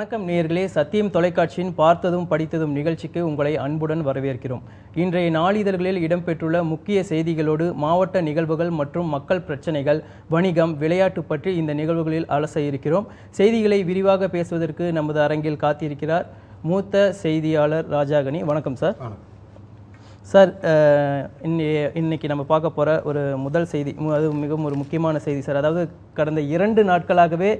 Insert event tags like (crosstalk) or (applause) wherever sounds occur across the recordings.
வணக்கம் நேர்களே சத்தியம் தொலைக்காட்சியின் பார்த்ததும் படித்ததும் நிகழ்ச்சிக்கு உங்களை அன்புடன் வரவேற்கிறோம். இன்றைய நாளிதழ்களில் இடம்பெற்றுள்ள முக்கிய செய்திகளோடு மாவட்ட நிகழ்வுகள் மற்றும் மக்கள் பிரச்சனைகள் வணிகம் விளையாட்டு பற்றி இந்த நிகழ்வுகளில் அலச இருக்கிறோம். செய்திகளை விரிவாக பேசுவதற்கு நமது அரங்கில் காத்திருக்கிறார் மூத்த செய்தியாளர் ராஜாகனி. வணக்கம் சார். சார் இன்னி- இன்னைக்கு நம்ம பார்க்க போகிற ஒரு முதல் செய்தி அது மிகவும் ஒரு முக்கியமான செய்தி சார். அதாவது கடந்த இரண்டு நாட்களாகவே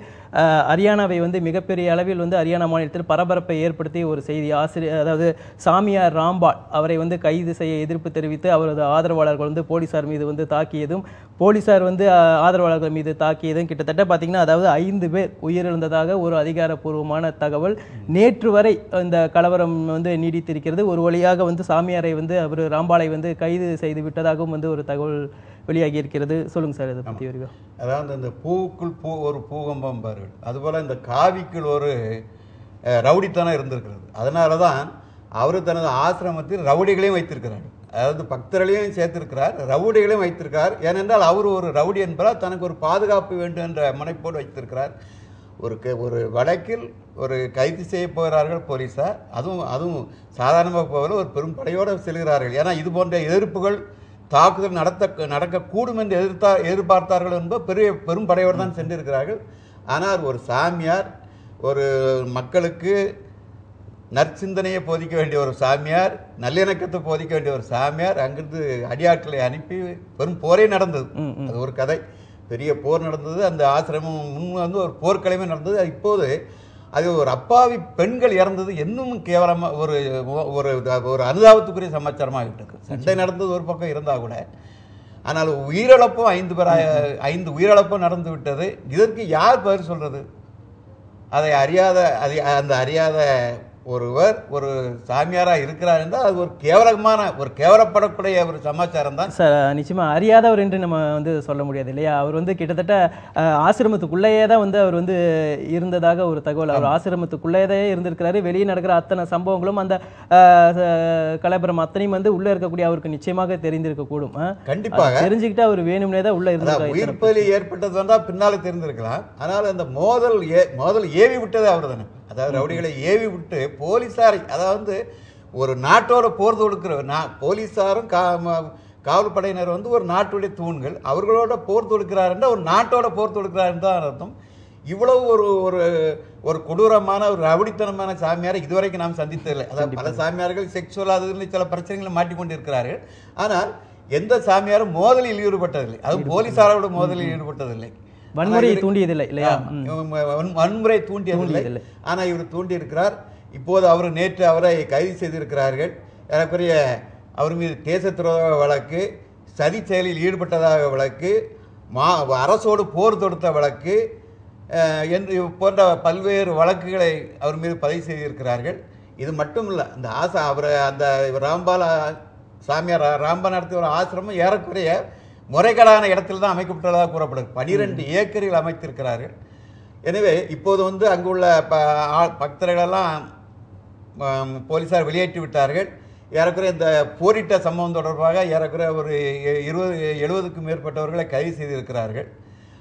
ஹரியானாவை வந்து மிகப்பெரிய அளவில் வந்து ஹரியானா மாநிலத்தில் பரபரப்பை ஏற்படுத்தி ஒரு செய்தி. ஆசிரியர் அதாவது சாமியார் ராம்பால் அவரை வந்து கைது செய்ய எதிர்ப்பு தெரிவித்து அவரது ஆதரவாளர்கள் வந்து போலீசார் மீது வந்து தாக்கியதும் போலீசார் வந்து ஆதரவாளர்கள் மீது தாக்கியதும் கிட்டத்தட்ட பார்த்தீங்கன்னா அதாவது ஐந்து பேர் உயிரிழந்ததாக ஒரு அதிகாரப்பூர்வமான தகவல். நேற்று வரை இந்த கலவரம் வந்து நீடித்திருக்கிறது. ஒரு வழியாக வந்து சாமியாரை வந்து அவர் ராம்பாலை வந்து கைது செய்து விட்டதாகவும் வந்து ஒரு தகவல் வெளியாகி இருக்கிறது சொல்லுங்க சார் இதை பற்றி விரிவா. அதாவது இந்த பூவுக்குள் பூ ஒரு பூகம்பம் பாருங்கள். அதுபோல் இந்த காவிக்குள் ஒரு ரவுடித்தனம் இருந்திருக்கிறது. அதனால தான் அவர் தனது ஆசிரமத்தில் ரவுடிகளையும் வைத்திருக்கிறார். அதாவது பக்தர்களையும் சேர்த்திருக்கிறார் ரவுடிகளையும் வைத்திருக்கிறார். ஏனென்றால் அவர் ஒரு ரவுடி என்பதால் தனக்கு ஒரு பாதுகாப்பு வேண்டும் என்ற முனைப்போடு வைத்திருக்கிறார். ஒரு க- ஒரு வழக்கில் ஒரு கைது செய்ய போகிறார்கள் போலீஸார் அதுவும் அதுவும் சாதாரணமாக போகல ஒரு பெரும் படையோடு செல்கிறார்கள். ஏன்னா இது போன்ற எதிர்ப்புகள் தாக்குதல் நடத்த நடக்கக்கூடும் என்று எதிர்த்தா எதிர்பார்த்தார்கள் என்பது பெரிய பெரும் படையோடு தான் சென்றிருக்கிறார்கள். ஆனால் ஒரு சாமியார் ஒரு மக்களுக்கு நற்சிந்தனையை போதிக்க வேண்டிய ஒரு சாமியார் நல்லிணக்கத்தை போதிக்க வேண்டிய ஒரு சாமியார் அங்கிருந்து அடியாட்களை அனுப்பி பெரும் போரே நடந்தது. அது ஒரு கதை. பெரிய போர் நடந்தது. அந்த ஆசிரமம் முன் வந்து ஒரு போர்க்களமே நடந்தது. இப்போது அது ஒரு அப்பாவி பெண்கள் இறந்தது. இன்னும் கேவலமாக ஒரு ஒரு ஒரு அனுதாபத்துக்குரிய சமாச்சாரமாக விட்டது சண்டை நடந்தது ஒரு பக்கம் இருந்தால் கூட. ஆனால் உயிரிழப்பும் ஐந்து பேர் ஐந்து உயிரிழப்பும் நடந்து விட்டது. இதற்கு யார் பதில் சொல்றது? அதை அறியாத அது அந்த அறியாத ஒருவர் ஒரு சாமியாராக இருக்கிறார் என்றால் அது ஒரு கேவலமான ஒரு கேவலப்படக்கூடிய ஒரு சமாச்சாரம் தான் சார் நிச்சயமா அறியாதவர் என்று நம்ம வந்து சொல்ல முடியாது இல்லையா? அவர் வந்து கிட்டத்தட்ட ஆசிரமத்துக்குள்ளேயே தான் வந்து அவர் வந்து இருந்ததாக ஒரு தகவல். அவர் ஆசிரமத்துக்குள்ளேயே இருந்திருக்கிறாரு. வெளியே நடக்கிற அத்தனை சம்பவங்களும் அந்த கலவரம் அத்தனையும் வந்து உள்ள இருக்கக்கூடிய அவருக்கு நிச்சயமாக தெரிந்திருக்க கூடும் அஹ். கண்டிப்பாக தெரிஞ்சுக்கிட்டு அவர் வேணும்னே தான் உள்ள அதான் இருந்திருக்காரு. உயிர் பலி ஏற்பட்டது வந்தால் பின்னால தெரிந்திருக்கலாம். ஆனால் அந்த மோதல் ஏ மோதல் ஏவி விட்டது அவர் தானே அதாவது ரவுடிகளை ஏவி விட்டு போலீசாரை அதாவது ஒரு நாட்டோட போர் தொடுக்கிற நா- போலீசாரும் கா ம- காவல் படையினர் வந்து ஒரு நாட்டுடைய தூண்கள் அவர்களோட போர் தொடுக்கிறார் என்றால் ஒரு நாட்டோட போர் தொடுக்கிறார் தான் அர்த்தம். இவ்வளவு ஒரு ஒரு ஒரு கொடூரமான ஒரு ரவுடித்தனமான சாமியாரை இதுவரைக்கும் நாம் சந்தித்ததில்லை. அதாவது பல சாமியார்கள் செக்ஷுவல் அது சில பிரச்சனைகளை மாட்டிக்கொண்டிருக்கிறார்கள். ஆனால் எந்த சாமியாரும் மோதலில் ஈடுபட்டதில்லை. அதுவும் போலீசாரோட மோதலில் ஈடுபட்டதில்லை. வன்முறையை தூண்டியதில்லை இல்லையா? வன்முறை தூண்டியதில்லை. ஆனால் இவர் தூண்டி இருக்கிறார் இப்போது அவர் நேற்று அவரை கைது செய்திருக்கிறார்கள். ஏறக்குறைய அவர் மீது தேச துரோக வழக்கு சதி செயலில் ஈடுபட்டதாக வழக்கு மா அரசோடு போர் தொடுத்த வழக்கு என்று போன்ற பல்வேறு வழக்குகளை அவர் மீது பதிவு செய்திருக்கிறார்கள். இது மட்டும் இல்லை அந்த ஆசா அவரை அந்த ராம்பால சாமியார் ராம்பா நடத்திய ஒரு ஆசிரமம் ஏறக்குறைய முறைகேடான இடத்தில் தான் அமைக்கப்பட்டதாக கூறப்படுது. பனிரெண்டு ஏக்கரில் அமைத்திருக்கிறார்கள் எனவே இப்போது வந்து அங்குள்ள ப ஆ- பக்தர்களெல்லாம் ஆம், போலீசார் வெளியேற்றி விட்டார்கள். ஏறக்குறைய இந்த போரிட்ட சம்பவம் தொடர்பாக ஏறக்குறைய ஒரு இருபது எழுபதுக்கும் மேற்பட்டவர்களை கைது செய்திருக்கிறார்கள்.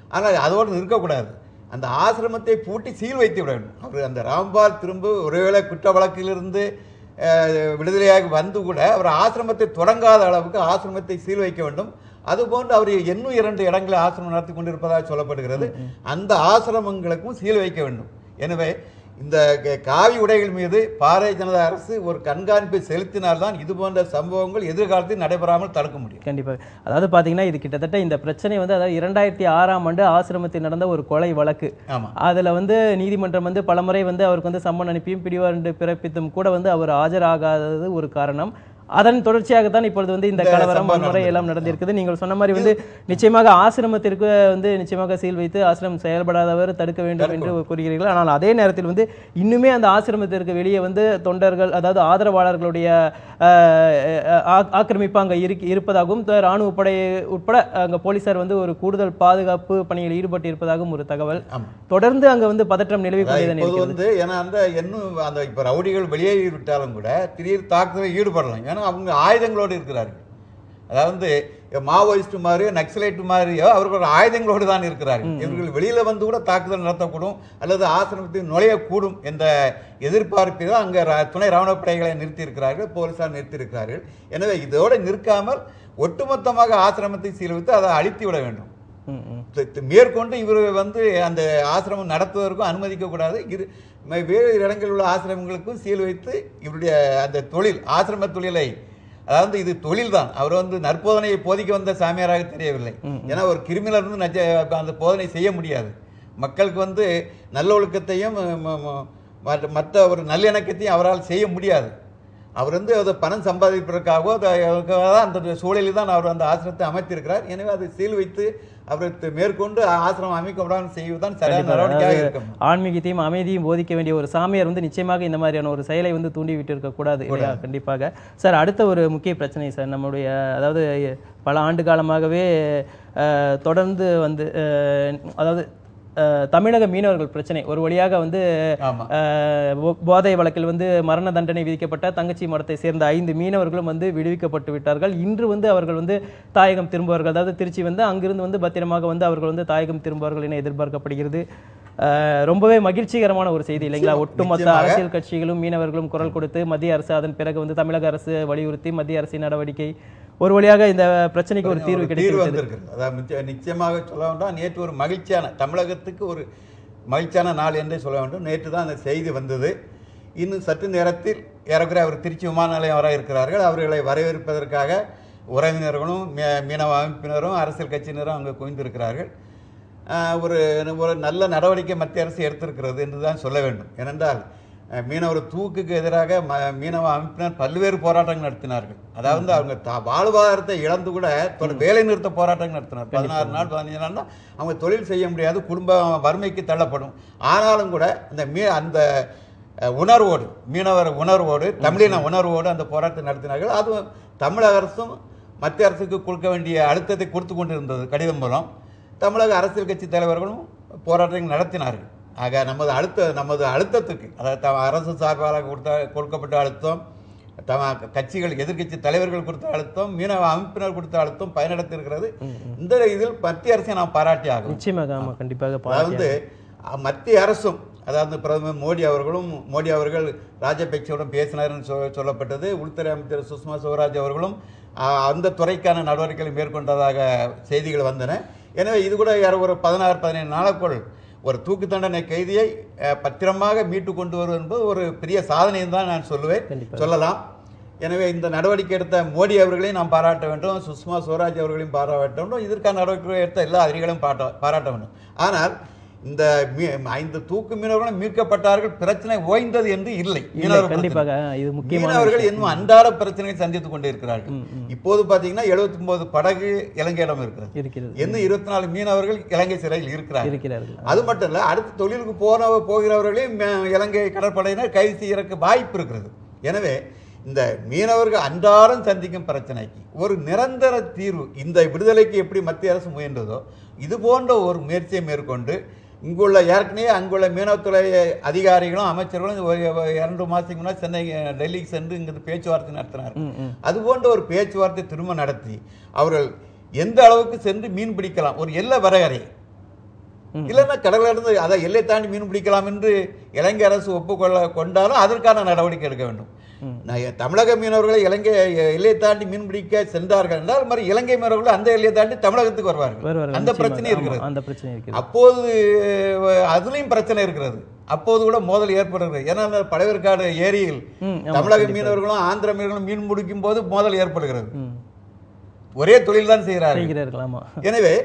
ஆனால் அதோடு நிற்கக்கூடாது. அந்த ஆசிரமத்தை பூட்டி சீல் வைத்து விட வேண்டும். அவர் அந்த ராம்பால் திரும்ப ஒருவேளை குற்ற வழக்கிலிருந்து விடுதலையாகி வந்து கூட அவர் ஆசிரமத்தை தொடங்காத அளவுக்கு ஆசிரமத்தை சீல் வைக்க வேண்டும். அதுபோன்று அவர் இன்னும் இரண்டு இடங்களில் ஆசிரமம் நடத்தி கொண்டிருப்பதாக சொல்லப்படுகிறது. அந்த ஆசிரமங்களுக்கும் சீல் வைக்க வேண்டும். எனவே இந்த காவி உடைகள் மீது பாரதிய ஜனதா அரசு ஒரு கண்காணிப்பை செலுத்தினால்தான் இது போன்ற சம்பவங்கள் எதிர்காலத்தில் நடைபெறாமல் தடுக்க முடியும். கண்டிப்பாக அதாவது பார்த்தீங்கன்னா இது கிட்டத்தட்ட இந்த பிரச்சனை வந்து அதாவது இரண்டாயிரத்தி ஆறாம் ஆண்டு ஆசிரமத்தில் நடந்த ஒரு கொலை வழக்கு. ஆமா. அதுல வந்து நீதிமன்றம் வந்து பலமுறை வந்து அவருக்கு வந்து சம்மன் அனுப்பியும் பிடிவாரண்டு பிறப்பித்தும் கூட வந்து அவர் ஆஜராகாதது ஒரு காரணம். அதன் தொடர்ச்சியாகத்தான் இப்பொழுது வந்து இந்த கலவரம் வன்முறை. எல்லாம் நடந்திருக்குது. நீங்கள் சொன்ன மாதிரி வந்து நிச்சயமாக ஆசிரமத்திற்கு வந்து நிச்சயமாக சீல் வைத்து ஆசிரமம் செயல்படாதவர் தடுக்க வேண்டும் என்று கூறுகிறீர்கள். ஆனால் அதே நேரத்தில் வந்து இன்னுமே அந்த ஆசிரமத்திற்கு வெளியே வந்து தொண்டர்கள் அதாவது ஆதரவாளர்களுடைய ஆக்கிரமிப்பு அங்க இருக்கு இருப்பதாகவும் ராணுவ படை உட்பட அங்க போலீசார் வந்து ஒரு கூடுதல் பாதுகாப்பு பணியில் ஈடுபட்டு இருப்பதாகவும் ஒரு தகவல். தொடர்ந்து அங்க வந்து பதற்றம் நிலவி அதாவது கொண்டே இப்போது இருக்கிறது. வந்து ஏன்னா அந்த இன்னும் அந்த இப்ப ரவுடிகள் வெளியேறி விட்டாலும் கூட திடீர் தாக்குதலில் ஈடுபடலாம். ஏன்னா அவங்க ஆயுதங்களோடு இருக்கிறார்கள். அதாவது மாவோயிஸ்ட் மாதிரியோ நக்சலைட் மாதிரியோ அவர்கள் ஆயுதங்களோடு தான் இருக்கிறார்கள். இவர்கள் வெளியில வந்து கூட தாக்குதல் நடத்தக்கூடும் அல்லது ஆசிரமத்தில் நுழையக்கூடும் என்ற எதிர்பார்ப்பில் தான் அங்கே துணை ராணுவப்படைகளை நிறுத்தி இருக்கிறார்கள் போலீசார் நிறுத்தி இருக்கிறார்கள் எனவே இதோடு நிற்காமல் ஒட்டுமொத்தமாக ஆசிரமத்தை சீர்வித்து அதை அழித்து விட வேண்டும். மேற்கொண்டு இவர் வந்து அந்த ஆசிரமம் நடத்துவதற்கும் அனுமதிக்க கூடாது இரு ம- வேறு இடங்களில் உள்ள ஆசிரமங்களுக்கும் சீல் வைத்து இவருடைய அந்த தொழில் ஆசிரம தொழிலை அதாவது இது தொழில் தான் அவர் வந்து நற்போதனையை போதிக்க வந்த சாமியாராக தெரியவில்லை. ஏன்னா ஒரு கிரிமினல் வந்து நச்ச அந்த போதனை செய்ய முடியாது. மக்களுக்கு வந்து நல்லொழுக்கத்தையும் ம- ம- மற்ற- மற்ற ஒரு நல்லிணக்கத்தையும் அவரால் செய்ய முடியாது. அவர் வந்து அதை பணம் சம்பாதிப்பதற்காகவோ அதை- அந்த சூழலில் தான் அவர் அந்த ஆசிரமத்தை அமைத்திருக்கிறார். எனவே அதை சீல் வைத்து அவர் தி- மேற்கொண்டு ஆசிரமம் அமைக்கப்படாமல் செய்வதுதான் சரியான. நடவடிக்கையாக இருக்கும். ஆன்மீகத்தையும் அமைதியும் போதிக்க வேண்டிய ஒரு சாமியார் வந்து நிச்சயமாக இந்த மாதிரியான ஒரு செயலை வந்து தூண்டி விட்டு இருக்கக்கூடாது இல்லையா? கண்டிப்பாக. சார் அடுத்த ஒரு முக்கிய பிரச்சனை சார் நம்மளுடைய அதாவது பல ஆண்டு காலமாகவே தொடர்ந்து வந்து அதாவது தமிழக மீனவர்கள் பிரச்சனை. ஒரு வழியாக வந்து போதை வழக்கில் வந்து மரண தண்டனை விதிக்கப்பட்ட தங்கச்சி மரத்தை சேர்ந்த ஐந்து மீனவர்களும் வந்து விடுவிக்கப்பட்டு விட்டார்கள். இன்று வந்து அவர்கள் வந்து தாயகம் திரும்புவார்கள். அதாவது திருச்சி வந்து அங்கிருந்து வந்து பத்திரமாக வந்து அவர்கள் வந்து தாயகம் திரும்புவார்கள் என எதிர்பார்க்கப்படுகிறது. ரொம்பவே மகிழ்ச்சிகரமான ஒரு செய்தி இல்லைங்களா? ஒட்டுமொத்த. அரசியல் கட்சிகளும் மீனவர்களும் குரல் கொடுத்து மத்திய அரசு அதன் பிறகு வந்து தமிழக அரசு வலியுறுத்தி மத்திய அரசின் நடவடிக்கை ஒரு வழியாக இந்த பிரச்சனைக்கு ஒரு தீர்வு கிடைக்கிறது நிச்சயமாக சொல்ல வேண்டாம். நேற்று ஒரு மகிழ்ச்சியான தமிழகத்துக்கு ஒரு மகிழ்ச்சியான நாள் என்றே சொல்ல வேண்டும். நேற்று தான் அந்த செய்தி வந்தது. இன்னும் சற்று நேரத்தில் ஏறக்குறைய அவர் திருச்சி விமான நிலையம் வர இருக்கிறார்கள். அவர்களை வரவேற்பதற்காக உறவினர்களும் மீனவ அமைப்பினரும் அரசியல் கட்சியினரும் அங்கே குவிந்திருக்கிறார்கள். ஒரு ஒரு நல்ல நடவடிக்கை மத்திய அரசு எடுத்திருக்கிறது என்று தான் சொல்ல வேண்டும். ஏனென்றால் மீனவர் தூக்குக்கு எதிராக ம மீனவ அமைப்பினர் பல்வேறு போராட்டங்கள் நடத்தினார்கள். அதாவது அவங்க தா- வாழ்வாதாரத்தை இழந்து கூட வேலை நிறுத்த போராட்டங்கள் நடத்தினார் பதினாறு நாள் பதினஞ்சு நாள்னா அவங்க தொழில் செய்ய முடியாது குடும்பம் வறுமைக்கு தள்ளப்படும். ஆனாலும் கூட அந்த மீ அந்த உணர்வோடு மீனவர் உணர்வோடு தமிழின உணர்வோடு அந்த போராட்டத்தை நடத்தினார்கள். அதுவும் தமிழக அரசும் மத்திய அரசுக்கு கொடுக்க வேண்டிய அழுத்தத்தை கொடுத்து கொண்டிருந்தது கடிதம் மூலம். தமிழக அரசியல் கட்சி தலைவர்களும் போராட்டங்கள் நடத்தினார்கள். ஆக நமது அழுத்த நமது அழுத்தத்துக்கு அதாவது த- அரசு சார்பாக கொடுத்த கொடுக்கப்பட்ட அழுத்தம் தம கட்சிகள் எதிர்க்கட்சி தலைவர்கள் கொடுத்த அழுத்தம் மீனவ அமைப்பினர் கொடுத்த அழுத்தம் பயனடைத்திருக்கிறது இந்த இதில் மத்திய அரசை நாம் பாராட்டி ஆகும் நிச்சயமாக ஆமா கண்டிப்பாக அதாவது மத்திய அரசும் அதாவது பிரதமர் மோடி அவர்களும் மோடி அவர்கள் ராஜபக்சேவுடன் பேசினார்னு சொ- சொல்லப்பட்டது. உள்துறை அமைச்சர் சுஷ்மா ஸ்வராஜ் அவர்களும் அந்த துறைக்கான நடவடிக்கைகளை மேற்கொண்டதாக செய்திகள் வந்தன. எனவே இது கூட யார் ஒரு பதினாறு பதினேழு நாளுக்குள் ஒரு தூக்கு தண்டனை கைதியை பத்திரமாக மீட்டு கொண்டு வருவது என்பது ஒரு பெரிய சாதனை தான் நான் சொல்லுவேன். சொல்லலாம். எனவே இந்த நடவடிக்கை எடுத்த மோடி அவர்களையும் நாம் பாராட்ட வேண்டும் சுஷ்மா ஸ்வராஜ் அவர்களையும் பாராட்ட வேண்டும். இதற்கான நடவடிக்கை எடுத்த எல்லா அதிகாரிகளையும் பாட்ட பாராட்ட வேண்டும். ஆனால் இந்த ஐந்து தூக்கு மீனவர்களும் மீட்கப்பட்டார்கள். பிரச்சனை ஓய்ந்தது என்று இல்லை. மீனவர்கள் இன்னும் அன்றாட பிரச்சனையை சந்தித்துக் கொண்டே இருக்கிறார்கள். இப்போது பாத்தீங்கன்னா 79 படகு இலங்கையிடம் இருக்கிறது. இன்னும் இருபத்தி நாலு மீனவர்கள் இலங்கை சிறையில் இருக்கிறார்கள். இருக்கிறார்கள். அது மட்டும் இல்ல அடுத்த தொழிலுக்கு போன போகிறவர்களையும் இலங்கை கடற்படையினர் கைது செய்யறதுக்கு வாய்ப்பு இருக்கிறது. எனவே இந்த மீனவர்கள் அன்றாடம் சந்திக்கும் பிரச்சனைக்கு ஒரு நிரந்தர தீர்வு இந்த விடுதலைக்கு எப்படி மத்திய அரசு முயன்றதோ இது போன்ற ஒரு முயற்சியை மேற்கொண்டு இங்குள்ள ஏற்கனவே அங்குள்ள மீனவத்துறை அதிகாரிகளும் அமைச்சர்களும் ஒரு இரண்டு மாதத்துக்கு முன்னாடி சென்னை டெல்லிக்கு சென்று இங்கிருந்து பேச்சுவார்த்தை நடத்தினார். அது போன்ற ஒரு பேச்சுவார்த்தை திரும்ப நடத்தி அவர்கள் எந்த அளவுக்கு சென்று மீன் பிடிக்கலாம் ஒரு எல்லை வரையறை. இல்லைன்னா கடல்ல இருந்து அதை எல்லை தாண்டி மீன் பிடிக்கலாம் என்று இலங்கை அரசு ஒப்புக்கொள்ள கொண்டாலும் அதற்கான நடவடிக்கை எடுக்க வேண்டும். தமிழக மீனவர்களை இலங்கை எல்லையை தாண்டி மீன் பிடிக்க சென்றார்கள் என்றால் மாதிரி இலங்கை மீனவர்கள் அந்த எல்லையை தாண்டி தமிழகத்துக்கு வருவார்கள். அந்த. பிரச்சனை இருக்கிறது. அந்த பிரச்சனை இருக்கிறது. அப்போது அதுலயும் பிரச்சனை இருக்கிறது. அப்போது கூட மோதல் ஏற்படுகிறது. ஏன்னா அந்த பழவேற்காடு ஏரியில் தமிழக மீனவர்களும் ஆந்திர மீனவர்களும் மீன் பிடிக்கும் போது மோதல் ஏற்படுகிறது. ஒரே தொழில் தான் செய்கிறார்கள். எனவே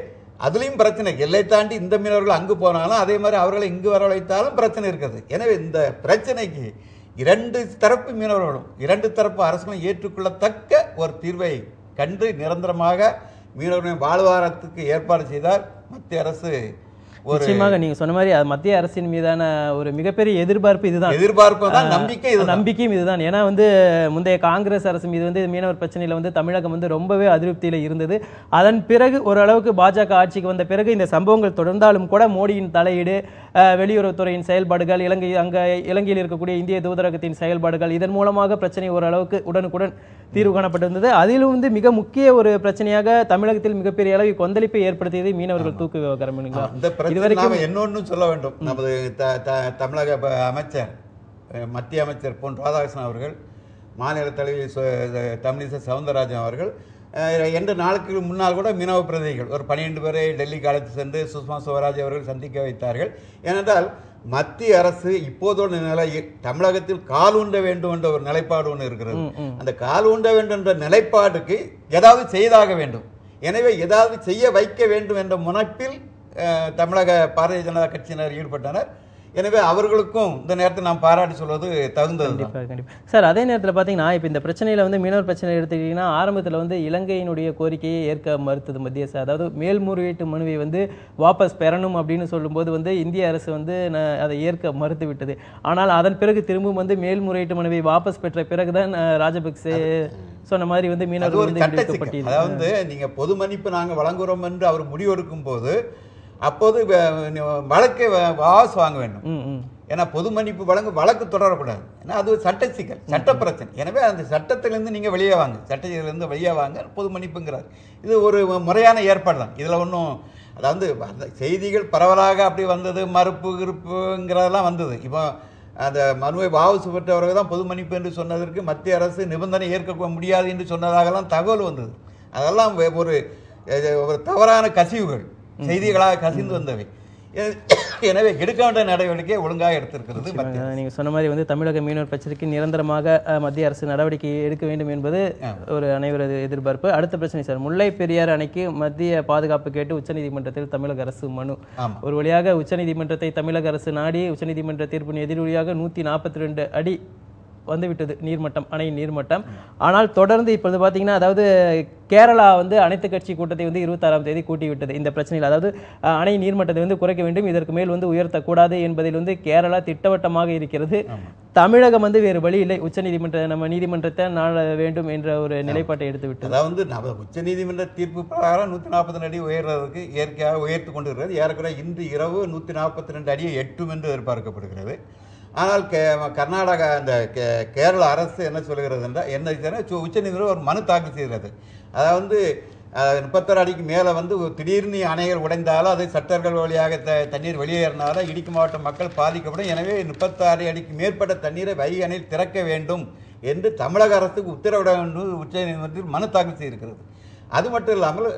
அதுலயும் பிரச்சனை. எல்லை தாண்டி இந்த மீனவர்கள் அங்கு போனாலும் அதே மாதிரி அவர்களை இங்கு வரவழைத்தாலும் பிரச்சனை இருக்குது எனவே இந்த பிரச்சனைக்கு இரண்டு தரப்பு மீனவர்களும் இரண்டு தரப்பு அரசுகளும் ஏற்றுக்கொள்ளத்தக்க ஒரு தீர்வை கண்டு நிரந்தரமாக மீனவர்களின் வாழ்வாதாரத்துக்கு ஏற்பாடு செய்தால் மத்திய அரசு ஒரு நிச்சயமாக நீங்க சொன்ன மாதிரி அது மத்திய அரசின் மீதான ஒரு மிகப்பெரிய எதிர்பார்ப்பு இதுதான். எதிர்பார்ப்பு தான் நம்பிக்கை நம்பிக்கையும் இதுதான். ஏன்னா வந்து முந்தைய காங்கிரஸ் அரசு மீது வந்து மீனவர் பிரச்சனையில வந்து தமிழகம் வந்து ரொம்பவே அதிருப்தியில இருந்தது. அதன் பிறகு ஓரளவுக்கு பாஜக ஆட்சிக்கு வந்த பிறகு இந்த சம்பவங்கள் தொடர்ந்தாலும் கூட மோடியின் தலையீடு வெளியுறவுத்துறையின் செயல்பாடுகள் இலங்கை அங்க இலங்கையில் இருக்கக்கூடிய இந்திய தூதரகத்தின் செயல்பாடுகள் இதன் மூலமாக பிரச்சனை ஓரளவுக்கு உடனுக்குடன் தீர்வு காணப்பட்டிருந்தது. அதிலும் வந்து மிக முக்கிய ஒரு பிரச்சனையாக தமிழகத்தில் மிகப்பெரிய அளவில் கொந்தளிப்பை ஏற்படுத்தியது மீனவர்கள் தூக்கு விவகாரம் இதுவரைக்கும் இன்னொன்னு சொல்ல வேண்டும். நமது தமிழக அமைச்சர் மத்திய அமைச்சர் பொன் ராதாகிருஷ்ணன் அவர்கள் மாநில தலைவி தமிழிசை சவுந்தரராஜன் அவர்கள் இரண்டு நாளுக்கு முன்னால் கூட மீனவ பிரதிகள் ஒரு பன்னிரண்டு பேரை டெல்லிக்கு அழைத்து சென்று சுஷ்மா சுவராஜ் அவர்கள் சந்திக்க வைத்தார்கள். ஏனென்றால் மத்திய அரசு இப்போதோட நிலையில் தமிழகத்தில் கால் ஊன்ற வேண்டும் என்ற ஒரு நிலைப்பாடு ஒன்று இருக்கிறது. அந்த கால் ஊன்ற வேண்டும் என்ற நிலைப்பாடுக்கு ஏதாவது செய்தாக வேண்டும். எனவே ஏதாவது செய்ய வைக்க வேண்டும் என்ற முனைப்பில் தமிழக பாரதிய ஜனதா கட்சியினர் ஈடுபட்டனர். எனவே அவர்களுக்கும் இந்த நேரத்தில் நாம் பாராட்டி சொல்வது தகுந்தது கண்டிப்பா கண்டிப்பா. சார் அதே நேரத்தில் பார்த்தீங்கன்னா இப்போ இந்த பிரச்சனையில வந்து மீனவர் பிரச்சனை எடுத்துக்கிட்டீங்கன்னா ஆரம்பத்தில் வந்து இலங்கையினுடைய கோரிக்கையை ஏற்க மறுத்தது மத்திய அரசு அதாவது மேல்முறையீட்டு மனுவை வந்து வாபஸ் பெறணும் அப்படின்னு சொல்லும்போது வந்து இந்திய அரசு வந்து அதை ஏற்க மறுத்து விட்டது. ஆனால் அதன் பிறகு திரும்பவும் வந்து மேல்முறையீட்டு மனுவை வாபஸ் பெற்ற பிறகுதான் அஹ், ராஜபக்சே சொன்ன மாதிரி வந்து விடுவிக்கப்பட்டது அதாவது நீங்க பொது மன்னிப்பு நாங்க வழங்குறோம் என்று அவர் முடிவெடுக்கும் போது அப்போது வழக்கை வ- வாபஸ் வாங்க வேண்டும். ஏன்னா பொது மன்னிப்பு வழங்க வழக்கு தொடரக்கூடாது. ஏன்னா அது சட்ட சிக்கல் சட்ட பிரச்சனை எனவே அந்த சட்டத்திலிருந்து நீங்க வெளியே வாங்க. சட்டத்திலிருந்து வெளியே வாங்க பொது மன்னிப்புங்கிறார். இது ஒரு முறையான ஏற்பாடு தான். இதுல ஒன்றும் அதாவது அந்த செய்திகள் பரவலாக அப்படி வந்தது மறுப்பு கிருப்புங்கிறதெல்லாம் வந்தது. இப்போ அந்த மனுவை வாபஸ் பெற்றவர்கள் தான் பொது மன்னிப்பு என்று சொன்னதற்கு மத்திய அரசு நிபந்தனை ஏற்க முடியாது என்று சொன்னதாகலாம் தகவல் வந்தது. அதெல்லாம் ஒரு ஒரு தவறான கசிவுகள். செய்திகளாக கசிந்து வந்தவை. (coughs) எனவே எடுக்க வேண்டிய நடவடிக்கை ஒழுங்காக எடுத்திருக்கிறது மத்திய நிச்சயமாக. நீங்க சொன்ன மாதிரி வந்து தமிழக மீனவர் பிரச்சனைக்கு நிரந்தரமாக மத்திய அரசு நடவடிக்கை எடுக்க வேண்டும் என்பது ஒரு அனைவரது எதிர்பார்ப்பு. அடுத்த பிரச்சனை சார் முல்லை பெரியாறு அணைக்கு மத்திய பாதுகாப்பு கேட்டு உச்சநீதிமன்றத்தில் தமிழக அரசு மனு. ஒரு வழியாக உச்சநீதிமன்றத்தை தமிழக அரசு நாடி உச்சநீதிமன்ற தீர்ப்பின் எதிரொலியாக நூத்தி நாற்பத்தி ரெண்டு அடி வந்துவிட்டது. நீர்மட்டம் அணையின் நீர்மட்டம். ஆனால் தொடர்ந்து இப்பொழுது பார்த்தீங்கன்னா அதாவது கேரளா வந்து அனைத்து கட்சி கூட்டத்தை வந்து இருபத்தாறாம் தேதி கூட்டி விட்டது இந்த பிரச்சனையில் அதாவது அணை நீர்மட்டத்தை வந்து குறைக்க வேண்டும் இதற்கு மேல் வந்து உயர்த்தக்கூடாது என்பதில் வந்து கேரளா திட்டவட்டமாக இருக்கிறது. தமிழகம் வந்து வேறு வழி இல்லை. உச்சநீதிமன்ற நம்ம நீதிமன்றத்தை நாட வேண்டும் என்ற ஒரு நிலைப்பாட்டை எடுத்து விட்டது. அதாவது நம்ம உச்சநீதிமன்ற தீர்ப்பு பிரகாரம் நூற்றி நாற்பத்தி அடி உயர்றதுக்கு இயற்கையாக உயர்த்து கொண்டு இருக்கிறது ஏறக்குறைய இன்று இரவு நூற்றி நாற்பத்தி ரெண்டு அடியை எட்டும் என்று எதிர்பார்க்கப்படுகிறது. ஆனால் கே கர்நாடகா அந்த கே கேரள அரசு என்ன சொல்கிறது என்றால் என்ன உச்சநீதிமன்றம் ஒரு மனு தாக்கல் செய்கிறது அதாவது முப்பத்தாறு அடிக்கு மேலே வந்து திடீர்னு அணைகள் உடைந்தாலும் அதை சட்டர்கள் வழியாக த தண்ணீர் வெளியேறினாலும் இடுக்கி மாவட்ட மக்கள் பாதிக்கப்படும். எனவே முப்பத்தாறு அடிக்கு மேற்பட்ட தண்ணீரை வைகை அணையில் திறக்க வேண்டும் என்று தமிழக அரசுக்கு உத்தரவிட வேண்டும் உச்சநீதிமன்றத்தில் மனு தாக்கல் செய்திருக்கிறது. அது மட்டும் இல்லாமல்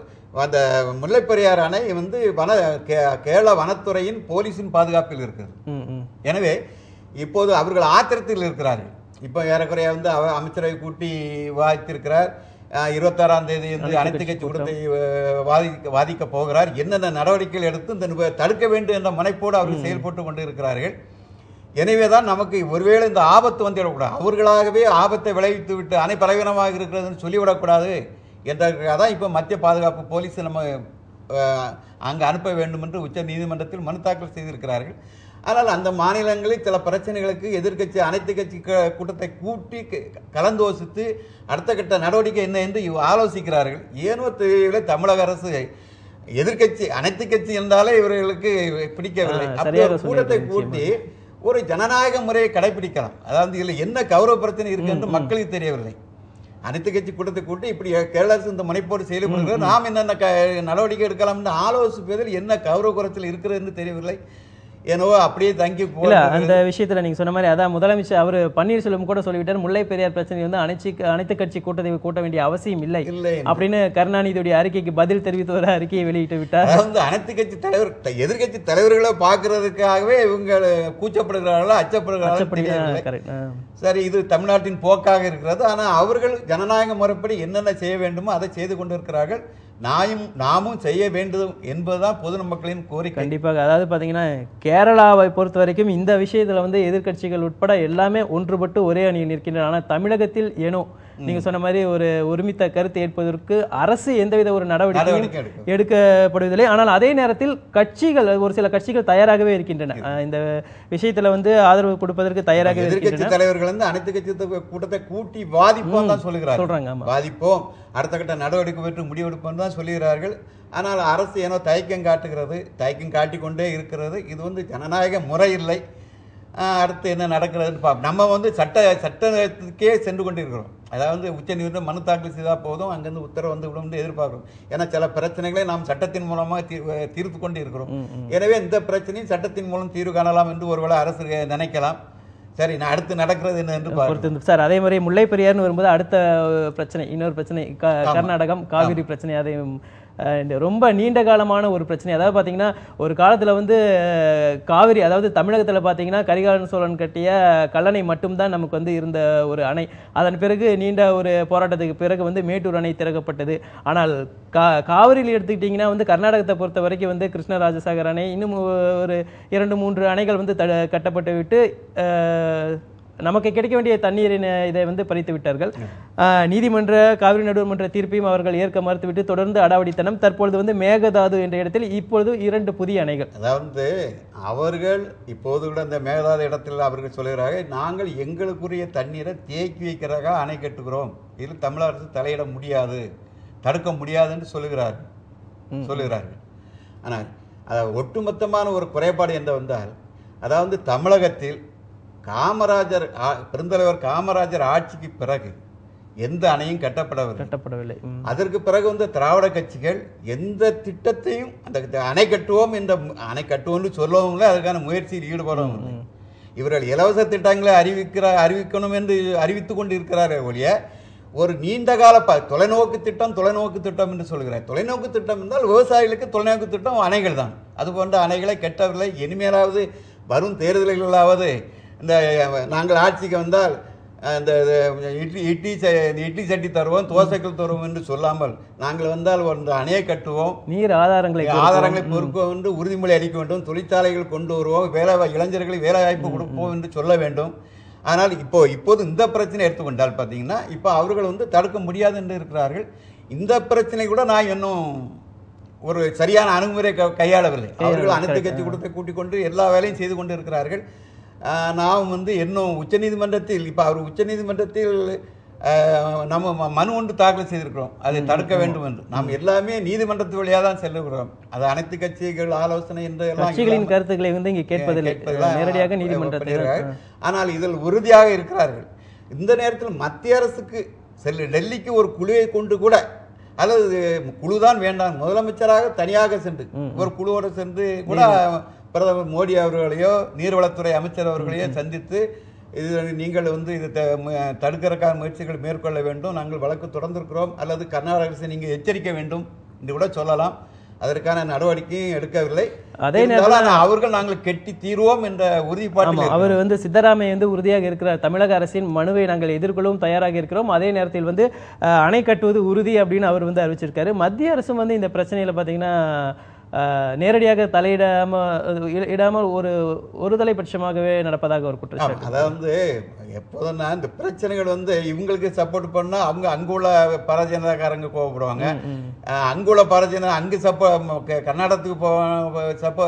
அந்த முல்லைப்பெரியாறு அணை வந்து வன கே- கேரள வனத்துறையின் போலீஸின் பாதுகாப்பில் இருக்கிறது. எனவே இப்போது அவர்கள் ஆத்திரத்தில் இருக்கிறார்கள். இப்போ ஏறக்குறைய வந்து அவ அமைச்சரை கூட்டி வாதித்திருக்கிறார் அஹ், இருபத்தாறாம் தேதி வந்து அனைத்து கட்சி கூட்டத்தை வாதிக்க வாதிக்க போகிறார். என்னென்ன நடவடிக்கைகள் எடுத்து இந்த தடுக்க வேண்டும் என்ற முனைப்போடு அவர்கள் செயல்பட்டு கொண்டு இருக்கிறார்கள் எனவே தான் நமக்கு ஒருவேளை இந்த ஆபத்து வந்துவிடக்கூடாது. அவர்களாகவே ஆபத்தை விளைவித்து விட்டு அணை பலவீனமாக இருக்கிறதுன்னு சொல்லிவிடக்கூடாது என்றதுக்காக தான் இப்போ மத்திய பாதுகாப்பு போலீஸ் நம்ம அங்கு அனுப்ப வேண்டும் என்று உச்ச நீதிமன்றத்தில் மனு தாக்கல் செய்திருக்கிறார்கள். ஆனால் அந்த மாநிலங்களில் சில பிரச்சனைகளுக்கு எதிர்க்கட்சி அனைத்து கட்சி கூட்டத்தை கூட்டி கலந்தோசித்து அடுத்த கட்ட நடவடிக்கை என்ன என்று ஆலோசிக்கிறார்கள். ஏனோ தெரியவில்லை. தமிழக அரசு எதிர்க்கட்சி அனைத்து கட்சி இருந்தாலே இவர்களுக்கு பிடிக்கவில்லை. அப்படி கூட்டத்தை கூட்டி ஒரு ஜனநாயக முறையை கடைபிடிக்கலாம். அதாவது இதில் என்ன கௌரவ பிரச்சனை இருக்கு என்று மக்களுக்கு தெரியவில்லை. அனைத்து கட்சி கூட்டத்தை கூட்டி இப்படி கேரள அரசு இந்த முனைப்போடு செயல்படுகிறது நாம் என்னென்ன நடவடிக்கை எடுக்கலாம் என்று ஆலோசிப்பதில் என்ன கௌரவ குறைச்சல் இருக்கிறது என்று தெரியவில்லை. என்னவோ அப்படியே தங்கி போல அந்த விஷயத்துல நீங்க சொன்ன மாதிரி அதான் முதலமைச்சர் அவர் பன்னீர்செல்வம் கூட சொல்லிவிட்டார் முல்லை பெரியார் பிரச்சனை வந்து அனைத்து அனைத்து கட்சி கூட்டத்தை கூட்ட வேண்டிய அவசியம் இல்லை இல்லை அப்படின்னு கருணாநிதியுடைய அறிக்கைக்கு பதில் தெரிவித்து ஒரு அறிக்கையை வெளியிட்டு விட்டார். அதாவது அனைத்து கட்சி தலைவர் எதிர்கட்சி தலைவர்களை பார்க்கறதுக்காகவே இவங்க கூச்சப்படுகிறார்களா அச்சப்படுகிறார்களா சரி இது தமிழ்நாட்டின் போக்காக இருக்கிறது ஆனால் அவர்கள் ஜனநாயக முறைப்படி என்னென்ன செய்ய வேண்டுமோ அதை செய்து கொண்டிருக்கிறார்கள். நாயும் நாமும் செய்ய வேண்டும் என்பதுதான் பொது மக்களின் கோரிக்கை. கண்டிப்பாக. அதாவது பார்த்தீங்கன்னா கேரளாவை பொறுத்த வரைக்கும் இந்த விஷயத்தில் வந்து எதிர்க்கட்சிகள் உட்பட எல்லாமே ஒன்றுபட்டு ஒரே அணியில் நிற்கின்றன. ஆனால் தமிழகத்தில் ஏனோ நீங்க சொன்ன மாதிரி ஒரு ஒருமித்த கருத்து ஏற்பதற்கு அரசு எந்தவித ஒரு நடவடிக்கை எடுக்கப்படுவதில்லை. ஆனால் அதே நேரத்தில் கட்சிகள் ஒரு சில கட்சிகள் தயாராகவே இருக்கின்றன. இந்த விஷயத்துல வந்து ஆதரவு கொடுப்பதற்கு தயாராகவே எதிர்க்கட்சி இருக்கின்றன. தலைவர்கள் வந்து அனைத்து கட்சி கூட்டத்தை கூட்டி வாதிப்போம் தான் சொல்லுகிறார்கள். சொல்றாங்க ஆமா. வாதிப்போம். அடுத்த கட்ட நடவடிக்கை பெற்று முடிவெடுப்போம் தான் சொல்லுகிறார்கள். ஆனால் அரசு ஏனோ தயக்கம் காட்டுகிறது தயக்கம் காட்டிக் கொண்டே இருக்கிறது. இது வந்து ஜனநாயக முறை இல்லை. அடுத்து என்ன நடக்கிறதுன்னு பார்ப்போம் நம்ம வந்து சட்ட சட்டத்துக்கே சென்று கொண்டிருக்கிறோம். அதாவது உச்சநீதிமன்றம் மனு தாக்கல் செய்தால் போதும் அங்கேருந்து உத்தரவு வந்து விடும் எதிர்பார்க்கிறோம். ஏன்னா சில பிரச்சனைகளை நாம் சட்டத்தின் மூலமாக தீர்த்து கொண்டு இருக்கிறோம். எனவே இந்த பிரச்சனையும் சட்டத்தின் மூலம் தீர்வு காணலாம் என்று ஒருவேளை அரசு நினைக்கலாம். சரி நான் அடுத்து நடக்கிறது என்ன என்று பொறுத்து சார் அதே மாதிரி முல்லை பெரியார்னு வரும்போது அடுத்த பிரச்சனை இன்னொரு பிரச்சனை கர்நாடகம் காவிரி பிரச்சனை அதையும் ரொம்ப நீண்ட காலமான ஒரு பிரச்சனை. அதாவது பார்த்தீங்கன்னா ஒரு காலத்தில் வந்து காவிரி அதாவது தமிழகத்தில் பார்த்தீங்கன்னா கரிகாலன் சோழன் கட்டிய கல்லணை மட்டும்தான் நமக்கு வந்து இருந்த ஒரு அணை. அதன் பிறகு நீண்ட ஒரு போராட்டத்துக்கு பிறகு வந்து மேட்டூர் அணை திறக்கப்பட்டது. ஆனால் கா காவிரியில் எடுத்துக்கிட்டிங்கன்னா வந்து கர்நாடகத்தை பொறுத்த வரைக்கும் வந்து கிருஷ்ணராஜசாகர் அணை இன்னும் ஒரு இரண்டு மூன்று அணைகள் வந்து த கட்டப்பட்டு விட்டு நமக்கு கிடைக்க வேண்டிய தண்ணீரின் இதை வந்து பறித்து விட்டார்கள். நீதிமன்ற காவிரி நடுவர்மன்ற தீர்ப்பையும் அவர்கள் ஏற்க மறுத்துவிட்டு தொடர்ந்து அடாவடித்தனம். தற்பொழுது வந்து மேகதாது என்ற இடத்தில் இப்பொழுது இரண்டு புதிய அணைகள். அதாவது அவர்கள் இப்போது கூட அந்த மேகதாது இடத்தில் அவர்கள் சொல்கிறார்கள் நாங்கள் எங்களுக்குரிய தண்ணீரை தேக்கி வைக்கிறதாக அணை கட்டுகிறோம். இதில் தமிழக அரசு தலையிட முடியாது தடுக்க முடியாதுன்னு சொல்லுகிறார்கள் சொல்லுகிறார்கள். ஆனால் அதாவது ஒட்டுமொத்தமான ஒரு குறைபாடு என்ன வந்தால் அதாவது தமிழகத்தில் காமராஜர் பெருந்தலைவர் காமராஜர் ஆட்சிக்கு பிறகு எந்த அணையும் கட்டப்படவில்லை. கட்டப்படவில்லை. அதற்கு பிறகு வந்து திராவிட கட்சிகள் எந்த திட்டத்தையும் அந்த அணை கட்டுவோம் என்ற அணை கட்டுவோம்னு சொல்லவும் இல்லை அதுக்கான முயற்சியில் ஈடுபடவும் இல்லை. இவர்கள் இலவச திட்டங்களை அறிவிக்கிற அறிவிக்கணும் என்று அறிவித்து கொண்டு இருக்கிறார்கள் ஒழிய ஒரு நீண்ட கால ப தொலைநோக்கு திட்டம் தொலைநோக்கு திட்டம் என்று சொல்கிறார். தொலைநோக்கு திட்டம் என்றால் விவசாயிகளுக்கு தொலைநோக்கு திட்டம் அணைகள் தான் அது போன்ற அணைகளை கட்டவில்லை. இனிமேலாவது வரும் தேர்தல்களாவது இந்த நாங்கள் ஆட்சிக்கு வந்தால் அந்த இட்லி இட்லி இட்லி சட்டி தருவோம் தோசைகள் தருவோம் என்று சொல்லாமல் நாங்கள் வந்தால் ஒரு அணையை கட்டுவோம் நீர் ஆதாரங்களை ஆதாரங்களை பொறுக்க என்று உறுதிமொழி அளிக்க வேண்டும் தொழிற்சாலைகள் கொண்டு வருவோம் வேலை இளைஞர்களுக்கு வேலை வாய்ப்பு கொடுப்போம் என்று சொல்ல வேண்டும். ஆனால் இப்போ இப்போது இந்த பிரச்சனை எடுத்துக்கொண்டால் பார்த்தீங்கன்னா இப்போ அவர்கள் வந்து தடுக்க முடியாது என்று இருக்கிறார்கள். இந்த பிரச்சனை கூட நான் இன்னும் ஒரு சரியான அணுகுமுறை க- கையாளவில்லை. அவர்கள் அனைத்து கட்சி கூட்டத்தை கூட்டிக் கொண்டு எல்லா வேலையும் செய்து கொண்டு இருக்கிறார்கள். நாம் வந்து இன்னும் உச்சநீதிமன்றத்தில் இப்போ அவர் உச்சநீதிமன்றத்தில் நம்ம மனு ஒன்று தாக்கல் செய்திருக்கிறோம். அதை தடுக்க வேண்டும் என்று. நாம் எல்லாமே நீதிமன்றத்து வழியாக தான் செல்லுகிறோம். அது அனைத்து கட்சிகள் ஆலோசனை என்று கட்சிகளின் கருத்துக்களை வந்து இங்கே கேட்பதில்லை. நேரடியாக நீதிமன்றத்தில். ஆனால் இதில் உறுதியாக இருக்கிறார்கள். இந்த நேரத்தில் மத்திய அரசுக்கு செல்லு டெல்லிக்கு ஒரு குழுவை கொண்டு கூட அல்லது குழுதான் வேண்டாம். முதலமைச்சராக தனியாக சென்று ஒரு குழுவோடு சென்று கூட பிரதமர் மோடி அவர்களையோ நீர்வளத்துறை அமைச்சர் அவர்களையோ சந்தித்து இது நீங்கள் வந்து இது த- மு- தடுக்கிறதுக்கான முயற்சிகள் மேற்கொள்ள வேண்டும் நாங்கள் வழக்கு தொடர்ந்திருக்கிறோம் அல்லது கர்நாடக அரசை நீங்கள் எச்சரிக்க வேண்டும் என்று கூட சொல்லலாம். அதற்கான நடவடிக்கையும் எடுக்கவில்லை. அதே ஆனா அவர்கள் நாங்கள் கெட்டி தீர்வோம் என்ற உறுதிப்பாட்டில் ஆமா அவர் வந்து சித்தராமையா வந்து உறுதியாக இருக்கிறார். தமிழக அரசின் மனுவை நாங்கள் எதிர்கொள்ளவும் தயாராக இருக்கிறோம். அதே நேரத்தில் வந்து அணை கட்டுவது உறுதி அப்படின்னு அவர் வந்து அறிவிச்சிருக்காரு. மத்திய அரசும் வந்து இந்த பிரச்சனையில பாத்தீங்கன்னா நேரடியாக தலையிடாம அஹ், இட- இடாமல் ஒரு ஒரு தலைபட்சமாகவே நடப்பதாக ஒரு குற்றச்சாட்டு. அதாவது எப்போதும்னா இந்த பிரச்சனைகள் வந்து இவங்களுக்கு சப்போர்ட் பண்ணா அவங்க அங்க உள்ள பாரதிய ஜனதாக்காரங்க கோவப்படுவாங்க. அஹ், அங்க உள்ள பாரதிய ஜனதா அங்க சப்போ கர்நாடகத்துக்கு போ சப்போ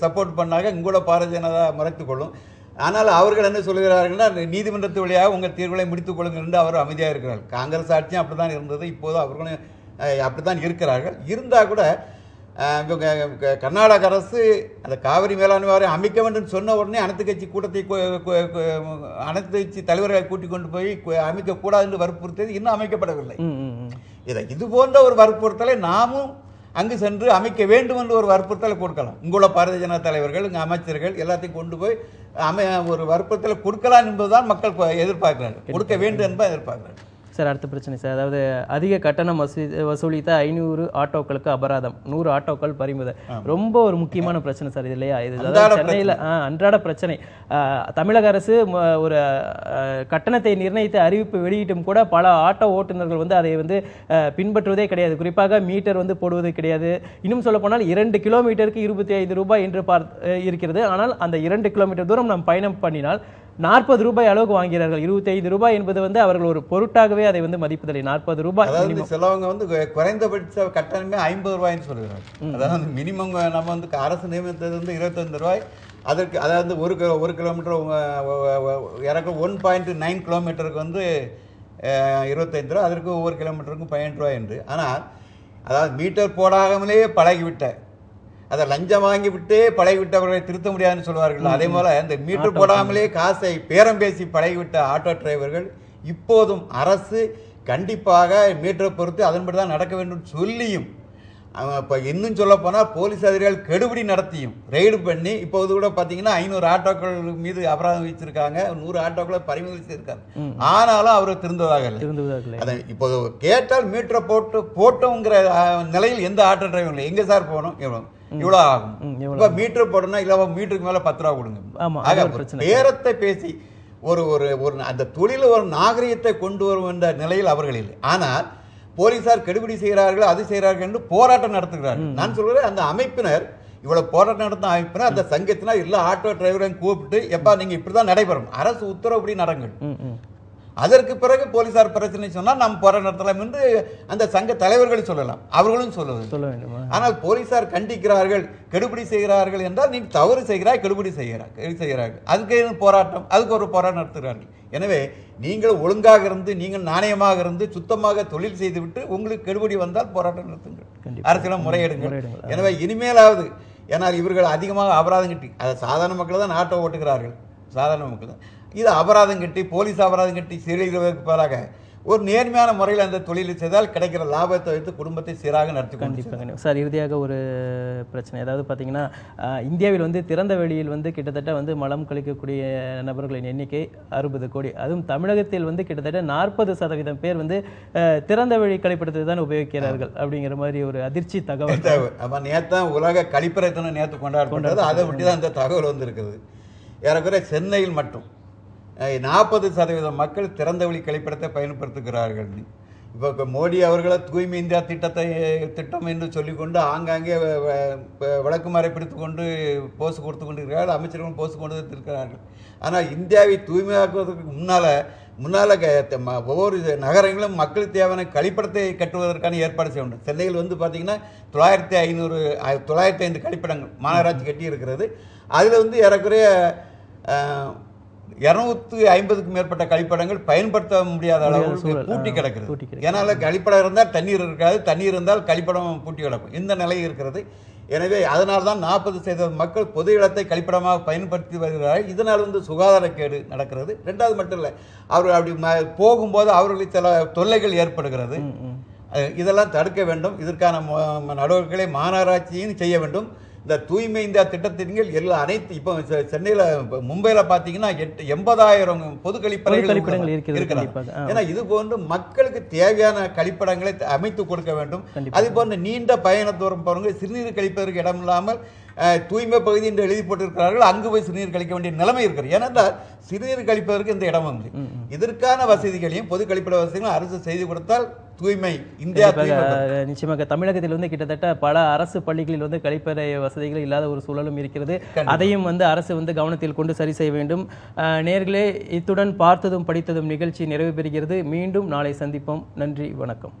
சப்போர்ட் பண்ணாங்க இங்க உள்ள பாரதிய ஜனதா மறைத்துக் கொள்ளும். ஆனால் அவர்கள் என்ன சொல்கிறார்கள்னா நீதிமன்றத்து வழியாக உங்கள் தீர்வுகளை முடித்துக் கொள்ளுங்கள் என்று அவர் அமைதியாக இருக்கிறார். காங்கிரஸ் ஆட்சியும் அப்படித்தான் இருந்தது. இப்போது அவர்களும் அஹ், அப்படித்தான் இருக்கிறார்கள். இருந்தா கூட கர்நாடக அரசு அந்த காவிரி மேலாண்மை வாரியம் அமைக்க வேண்டும் சொன்ன உடனே அனைத்து கட்சி கூட்டத்தை அனைத்து கட்சி தலைவர்களை கூட்டிக் கொண்டு போய் அமைக்கக்கூடாது என்று வற்புறுத்தியது. இன்னும் அமைக்கப்படவில்லை. இதை இது போன்ற ஒரு வற்புறுத்தலை நாமும் அங்கு சென்று அமைக்க வேண்டும் என்று ஒரு வற்புறுத்தலை கொடுக்கலாம். இங்குள்ள பாரதிய ஜனதா தலைவர்கள் இங்கே அமைச்சர்கள் எல்லாத்தையும் கொண்டு போய் அமை ஒரு வற்புறுத்தலை கொடுக்கலாம் என்பதுதான் மக்கள் எதிர்பார்க்கிறார்கள். கொடுக்க வேண்டும் என்பதை எதிர்பார்க்கிறார்கள். சார் அடுத்த பிரச்சனை சார். அதாவது அதிக கட்டணம் வசூ வசூலித்த ஐநூறு ஆட்டோக்களுக்கு அபராதம். நூறு ஆட்டோக்கள் பறிமுதல். ரொம்ப ஒரு முக்கியமான பிரச்சனை சார் இது இல்லையா? இது சென்னையில் அன்றாட பிரச்சனை. தமிழக அரசு ஒரு கட்டணத்தை நிர்ணயித்து அறிவிப்பு வெளியிட்டும் கூட பல ஆட்டோ ஓட்டுநர்கள் வந்து அதை வந்து பின்பற்றுவதே கிடையாது. குறிப்பாக மீட்டர் வந்து போடுவது கிடையாது. இன்னும் சொல்ல போனால் இரண்டு கிலோமீட்டருக்கு இருபத்தி ஐந்து ரூபாய் என்று பார் இருக்கிறது. ஆனால் அந்த இரண்டு கிலோமீட்டர் தூரம் நாம் பயணம் பண்ணினால் நாற்பது ரூபாய் அளவுக்கு வாங்கிறார்கள். இருபத்தைந்து ரூபாய் என்பது வந்து அவர்கள் ஒரு பொருட்டாகவே அதை வந்து மதிப்பதில்லை. நாற்பது ரூபாய் அதாவது சிலவங்க வந்து குறைந்தபட்ச கட்டணமே ஐம்பது ரூபாய்ன்னு சொல்லுகிறாங்க அதாவது மினிமம் நம்ம வந்து அரசு நியமித்தது வந்து இருபத்தஞ்சு ரூபாய் அதற்கு அதாவது ஒரு கிலோ ஒரு கிலோமீட்டர் இறக்க ஒன் பாயிண்ட் நைன் கிலோமீட்டருக்கு வந்து இருபத்தைந்து ரூபா அதற்கு ஒவ்வொரு கிலோமீட்டருக்கும் பதினெட்டு ரூபாய் என்று. ஆனால் அதாவது மீட்டர் போடாமலே பழகிவிட்ட அதை லஞ்சம் வாங்கி விட்டே பழகிவிட்டவர்களை திருத்த முடியாதுன்னு சொல்வார்கள் அதே போல இந்த மீட்டர் போடாமலே காசை பேரம் பேசி பழகிவிட்ட ஆட்டோ டிரைவர்கள் இப்போதும் அரசு கண்டிப்பாக மீட்டரை பொறுத்து அதன்படி தான் நடக்க வேண்டும் சொல்லியும் இப்போ இன்னும் சொல்ல போனால் போலீஸ் அதிகாரிகள் கெடுபிடி நடத்தியும் ரெய்டு பண்ணி இப்போது கூட பார்த்தீங்கன்னா ஐநூறு ஆட்டோக்கள் மீது அபராதம் விதிச்சிருக்காங்க. நூறு ஆட்டோக்களை பறிமுதல் செய்திருக்காங்க ஆனாலும் அவர் திருந்ததாக இல்லை. அதை இப்போ கேட்டால் மீட்டரை போட்டு போட்டோங்கிற நிலையில் எந்த ஆட்டோ டிரைவர் இல்லை. எங்க சார் போகணும்? இவ்வளோ இவ்வளோ ஆகும். இப்போ மீட்டர் போடணும் இல்லை மீட்டருக்கு மேலே பத்து ரூபா கொடுங்க. ஆமா, ஆக அது ஒரு ஒரு பிரச்சனை. பேரத்தை பேசி ஒரு ஒரு ஒரு அந்த தொழில ஒரு நாகரிகத்தை கொண்டு வரும் என்ற நிலையில் அவர்கள் இல்லை. ஆனால் போலீசார் கெடுபிடி செய்கிறார்கள் அது செய்கிறார்கள் என்று போராட்டம் நடத்துகிறார்கள். நான் சொல்கிறேன் அந்த அமைப்பினர் இவ்வளவு போராட்டம் நடத்தும் அமைப்பினர் அந்த சங்கத்தினர் எல்லா ஆட்டோ டிரைவரையும் கூப்பிட்டு எப்பா நீங்க இப்படிதான் நடைபெறும் அரசு உத்தரவுப்படி நடங்கள். ம் ம். அதற்கு பிறகு போலீசார் பிரச்சனை சொன்னால் நாம் போராட்டம் நடத்தலாம் என்று அந்த சங்க தலைவர்கள் சொல்லலாம். அவர்களும் சொல்லுவது சொல்ல வேண்டுமா? ஆனால் போலீசார் கண்டிக்கிறார்கள் கெடுபிடி செய்கிறார்கள் என்றால் நீ தவறு செய்கிறாய் கெடுபிடி செய்கிறாய் கெடு- செய்கிறார்கள். அதுக்கு போராட்டம்? அதுக்கு ஒரு போராட்டம் நடத்துகிறார்கள். எனவே நீங்கள் ஒழுங்காக இருந்து நீங்கள் நாணயமாக இருந்து சுத்தமாக தொழில் செய்துவிட்டு உங்களுக்கு கெடுபிடி வந்தால் போராட்டம் நடத்துங்கள். அரசியலும் முறையிடுங்கள். எனவே இனிமேலாவது ஏன்னால் இவர்கள் அதிகமாக அபராதம் கட்டி அதை சாதாரண மக்கள் தான் ஆட்டோ ஓட்டுகிறார்கள். சாதாரண மக்கள் தான். இது அபராதம் கட்டி போலீஸ் அபராதம் கட்டி சிறையிடுவதற்கு பதிலாக ஒரு நேர்மையான முறையில் அந்த தொழிலை செய்தால் கிடைக்கிற லாபத்தை வைத்து குடும்பத்தை சீராக நடத்தி கொண்டு கண்டிப்பாக. சார் இறுதியாக ஒரு பிரச்சனை. அதாவது பார்த்தீங்கன்னா இந்தியாவில் வந்து திறந்த வெளியில் வந்து கிட்டத்தட்ட வந்து மலம் கழிக்கக்கூடிய நபர்களின் எண்ணிக்கை அறுபது கோடி. அதுவும் தமிழகத்தில் வந்து கிட்டத்தட்ட நாற்பது சதவீதம் பேர் வந்து திறந்த வெளி கழிப்பிடத்தை தான் உபயோகிக்கிறார்கள் அப்படிங்கிற மாதிரி ஒரு அதிர்ச்சி தகவல். அப்போ நேத்தான் உலக கழிப்பறை தினம் நேற்று கொண்டாடப்பட்டது. அதை ஒட்டி தான் இந்த தகவல் வந்திருக்குது. ஏறக்குறைய சென்னையில் மட்டும். நாற்பது சதவீதம் மக்கள் திறந்தவெளி கழிப்பிடத்தை பயன்படுத்துகிறார்கள். இப்போ மோடி அவர்களை தூய்மை இந்தியா திட்டத்தை திட்டம் என்று சொல்லிக்கொண்டு ஆங்காங்கே வ- வ- விளக்குமாறை பிடித்து கொண்டு போஸ்ட் கொடுத்து கொண்டிருக்கிறார்கள் அமைச்சர்களும் போஸ்ட் கொண்டு இருக்கிறார்கள் ஆனால் இந்தியாவை தூய்மையாக்குவதற்கு முன்னால் முன்னால் ஒவ்வொரு நகரங்களும் மக்களுக்கு தேவையான கழிப்பிடத்தை கட்டுவதற்கான ஏற்பாடு செய்ய வேண்டும். சென்னையில் வந்து பார்த்திங்கன்னா தொள்ளாயிரத்தி ஐநூறு தொள்ளாயிரத்தி ஐந்து கழிப்பிடங்கள் மாநகராட்சி கட்டி இருக்கிறது அதில் வந்து ஏறக்குறைய இரநூத்தி ஐம்பதுக்கும் மேற்பட்ட கழிப்பிடங்கள் பயன்படுத்த முடியாத அளவுக்கு. பூட்டி கிடக்கிறது. ஏன்னால கழிப்படம் இருந்தால் தண்ணீர் இருக்காது. தண்ணீர் இருந்தால் கழிப்படம் பூட்டி கிடக்கும். இந்த நிலை இருக்கிறது. எனவே அதனால தான் நாற்பது சதவீத மக்கள் பொது இடத்தை கழிப்பிடமாக பயன்படுத்தி வருகிறார்கள். இதனால் வந்து சுகாதாரக்கேடு நடக்கிறது. ரெண்டாவது மட்டும் இல்லை அவர்கள் அப்படி போகும்போது அவர்களுக்கு சில தொல்லைகள் ஏற்படுகிறது. இதெல்லாம் தடுக்க வேண்டும். இதற்கான நடவடிக்கைகளை மாநகராட்சியும் செய்ய வேண்டும். இந்த தூய்மை இந்தியா திட்டத்தின் கீழ் எல்லா அனைத்து இப்போ சென்னையில மும்பையில பாத்தீங்கன்னா எட்டு எண்பதாயிரம் பொது கழிப்பறைகள். இருக்கிறது. ஏன்னா இது போன்று மக்களுக்கு தேவையான கழிப்பிடங்களை அமைத்து கொடுக்க வேண்டும். அது போன்ற நீண்ட பயண தூரம் போறவங்க சிறுநீர் கழிப்பதற்கு இடம் இல்லாமல் தூய்மை பகுதி என்று எழுதி போட்டிருக்கிறார்கள் அங்கு போய் சிறுநீர் கழிக்க வேண்டிய நிலைமை இருக்கிறது ஏனென்றால் சிறுநீர் கழிப்பதற்கு இந்த இடம் வந்து இதற்கான வசதிகளையும் பொது கழிப்பிட வசதிகளையும் அரசு செய்து கொடுத்தால் தூய்மை இந்தியா நிச்சயமாக தமிழகத்தில் வந்து கிட்டத்தட்ட பல அரசு பள்ளிகளில் வந்து கழிப்பறை வசதிகள் இல்லாத ஒரு சூழலும் இருக்கிறது. அதையும் வந்து அரசு வந்து கவனத்தில் கொண்டு சரி செய்ய வேண்டும். அஹ், நேயர்களே இத்துடன் பார்த்ததும் படித்ததும் நிகழ்ச்சி நிறைவு பெறுகிறது. மீண்டும் நாளை சந்திப்போம். நன்றி வணக்கம்.